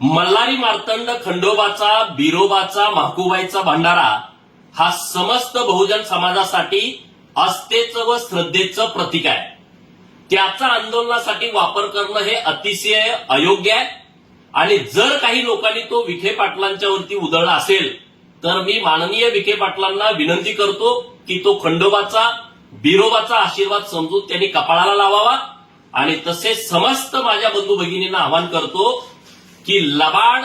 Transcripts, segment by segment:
मल्हारी मार्तंड खंडोबाचा बिरोबाचा महाकुबाईचा भंडारा हा समस्त बहुजन समाजासाठी आस्थेचं व श्रद्धेचं प्रतीक आहे. त्याचा आंदोलनासाठी वापर करणं हे अतिशय अयोग्य आहे. आणि जर काही लोकांनी तो विखे पाटलांच्या वरती उधळला असेल तर मी माननीय विखे पाटलांना विनंती करतो की तो खंडोबाचा बिरोबाचा आशीर्वाद समजून त्यांनी कपाळाला लावावा. आणि तसेच समस्त माझ्या बंधू भगिनींना आवाहन करतो की लबाड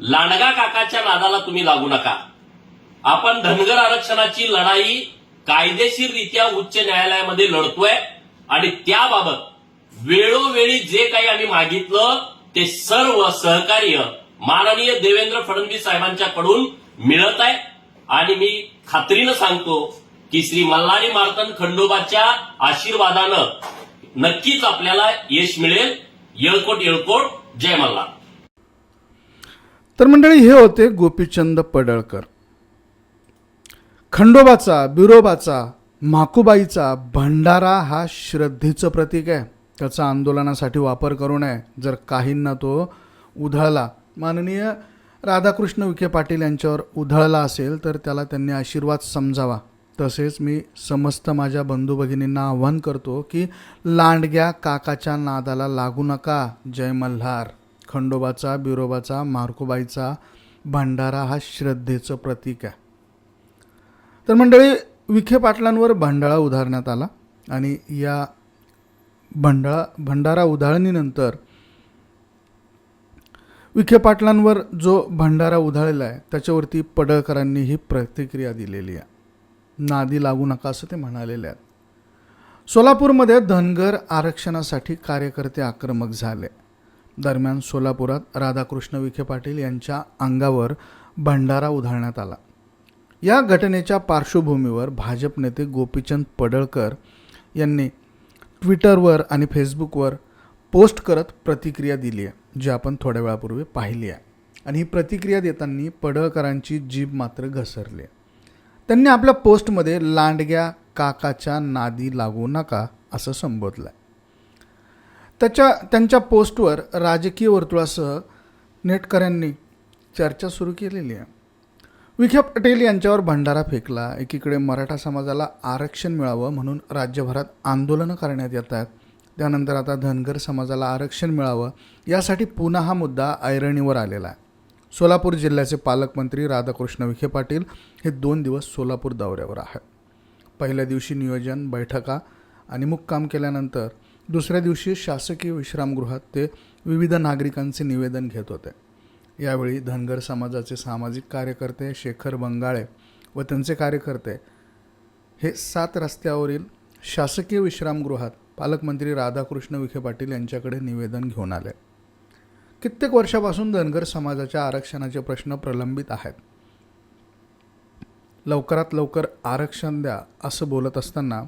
लांडगा काकाच्या नादाला तुम्ही लागू नका. आपण धनगर आरक्षणाची लढाई कायदेशीररित्या उच्च न्यायालयामध्ये लढतोय आणि त्याबाबत वेळोवेळी जे काही आम्ही मागितलं ते सर्व सहकार्य माननीय देवेंद्र फडणवीस साहेबांच्याकडून मिळत आहे. आणि मी खात्रीनं सांगतो की श्री मल्हारी मार्तन खंडोबाच्या आशीर्वादानं नक्कीच आपल्याला यश मिळेल. येळकोट येळकोट. जय मल्हार तर मंडळी हे होते गोपीचंद पडळकर. खंडोबाचा बिरोबाचा माकुबाईचा भंडारा हा श्रद्धेचं प्रतीक आहे. त्याचा आंदोलनासाठी वापर करू नये. जर काहींना तो उधळला माननीय राधाकृष्ण विखे पाटील यांच्यावर उधळला असेल तर त्याला त्यांनी आशीर्वाद समजावा. तसेच मी समस्त माझ्या बंधू भगिनींना आव्हान करतो की लांडग्या काकाच्या नादाला लागू नका. जय मल्हार. खंडोबाचा बिरोबाचा मार्कोबाईचा भंडारा हा श्रद्धेचं प्रतीक आहे. तर मंडळी विखे पाटलांवर भंडारा उधारण्यात आला आणि या भंडळा भंडारा उधाळणीनंतर विखे पाटलांवर जो भंडारा उधाळलेला आहे त्याच्यावरती पडळकरांनी ही प्रतिक्रिया दिलेली आहे. नादी लागू नका असं ते म्हणालेले आहेत. सोलापूरमध्ये धनगर आरक्षणासाठी कार्यकर्ते आक्रमक झाले. दरम्यान सोलापुरात राधाकृष्ण विखे पाटील यांच्या अंगावर भंडारा उधळण्यात आला. या घटनेच्या पार्श्वभूमीवर भाजप नेते गोपीचंद पडळकर यांनी ट्विटरवर आणि फेसबुकवर पोस्ट करत प्रतिक्रिया दिली आहे जी आपण थोड्या वेळापूर्वी पाहिली आहे. आणि ही प्रतिक्रिया देताना पडळकरांची जीभ मात्र घसरली आहे. त्यांनी आपल्या पोस्टमध्ये लांडग्या काकाच्या नादी लागू नका असं संबोधलं आहे त्याच्या त्यांच्या पोस्टवर राजकीय वर्तुळासह नेटकऱ्यांनी चर्चा सुरू केलेली आहे. विखे पटेल यांच्यावर भंडारा फेकला एकीकडे मराठा समाजाला आरक्षण मिळावं म्हणून राज्यभरात आंदोलनं करण्यात येत आहेत. त्यानंतर आता धनगर समाजाला आरक्षण मिळावं यासाठी पुन्हा हा मुद्दा ऐरणीवर आलेला आहे. सोलापूर जिल्ह्याचे पालकमंत्री राधाकृष्ण विखे पाटील हे दोन दिवस सोलापूर दौऱ्यावर आहेत. पहिल्या दिवशी नियोजन बैठका आणि मुक्काम केल्यानंतर दुसऱ्या दिवशी शासकीय विश्रामगृहात ते विविध नागरिकांचे निवेदन घेत होते. यावेळी धनगर समाजाचे सामाजिक कार्यकर्ते शेखर बंगाळे व त्यांचे कार्यकर्ते हे सात रस्त्यावरील शासकीय विश्रामगृहात पालकमंत्री राधाकृष्ण विखे पाटील यांच्याकडे निवेदन घेऊन आले. कित्येक वर्षापासून धनगर समाजाच्या आरक्षणाचे प्रश्न प्रलंबित आहेत. लवकरात लवकर आरक्षण द्या असं बोलत असताना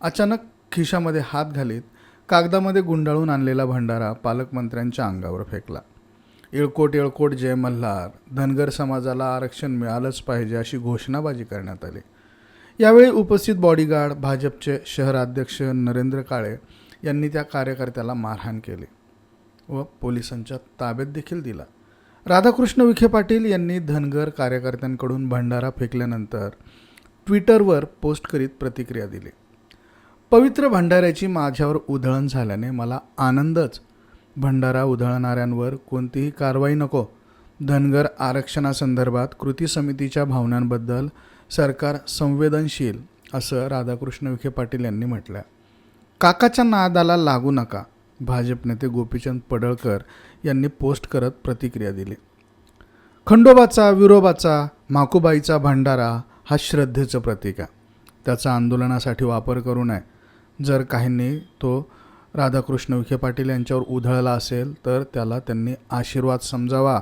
अचानक खिशामध्ये हात घालीत कागदामध्ये गुंडाळून आणलेला भंडारा पालकमंत्र्यांच्या अंगावर फेकला. येळकोट येळकोट जय मल्हार धनगर समाजाला आरक्षण मिळालंच पाहिजे अशी घोषणाबाजी करण्यात आली. यावेळी उपस्थित बॉडीगार्ड भाजपचे शहराध्यक्ष नरेंद्र काळे यांनी त्या कार्यकर्त्याला मारहाण केली. व पोलिसांच्या ताब्यात देखील दिला. राधाकृष्ण विखे पाटील यांनी धनगर कार्यकर्त्यांकडून भंडारा फेकल्यानंतर ट्विटरवर पोस्ट करीत प्रतिक्रिया दिली. पवित्र भंडाऱ्याची माझ्यावर उधळण झाल्याने मला आनंदच भंडारा उधळणाऱ्यांवर कोणतीही कारवाई नको. धनगर आरक्षणासंदर्भात कृती समितीच्या भावनांबद्दल सरकार संवेदनशील असं राधाकृष्ण विखे पाटील यांनी म्हटलं काकाच्या नादाला लागू नका. भाजप नेते गोपीचंद पडळकर यांनी पोस्ट करत प्रतिक्रिया दिली. खंडोबाचा विरोबाचा माकुबाईचा भंडारा हा श्रद्धेचं प्रतीक आहे. त्याचा आंदोलनासाठी वापर करू नये. जर काहींनी तो राधाकृष्ण विखे पाटील यांच्यावर उधळला असेल तर त्याला त्यांनी आशीर्वाद समजावा.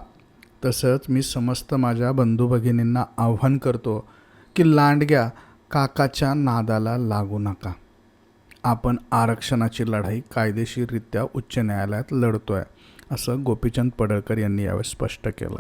तसंच मी समस्त माझ्या बंधू भगिनींना आव्हान करतो की लांडग्या काकाच्या नादाला लागू नका. आपण आरक्षणाची लढाई कायदेशीररित्या उच्च न्यायालयात लढतोय असं गोपीचंद पडळकर यांनी यावेळी स्पष्ट केलं.